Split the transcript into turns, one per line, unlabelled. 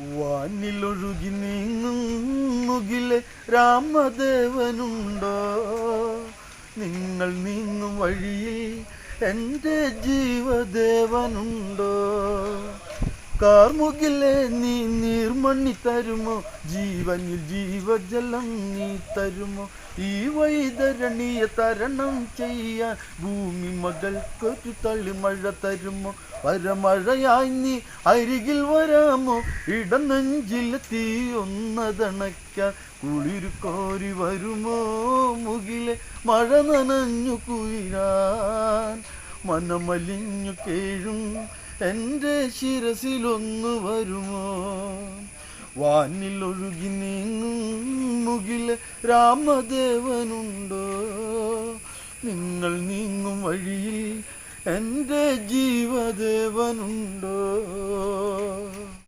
വാനിലൊഴുകി നീങ്ങും രാമദേവനുണ്ടോ? നിങ്ങൾ നീങ്ങും വഴിയിൽ എന്റെ ജീവദേവനുണ്ടോ? കാർമുകിലെ നീ നീർമണ്ണി തരുമോ? ജീവനിൽ ജീവജലം നീ തരുമോ? ഈ വൈതരണീയ തരണം ചെയ്യാൻ ഭൂമി മകൾക്കൊരു തള്ളിമഴ തരുമോ? വരമഴയായി നീ അരികിൽ വരാമോ? ഇടനെഞ്ചിൽ തീ ഒന്നതണയ്ക്കാൻ കുളിരു കോരി വരുമോ? മുകിലെ മഴ നനഞ്ഞു കുയിരാൻ മനമലിഞ്ഞു കേഴും എന്റെ ശിരസിലൊന്നു വരുമോ? വാനിൽ ഒഴുകി നീങ്ങും മുകിൽ രാമദേവനുണ്ടോ? നിങ്ങൾ നീങ്ങും വഴിയിൽ എന്റെ ജീവദേവനുണ്ടോ?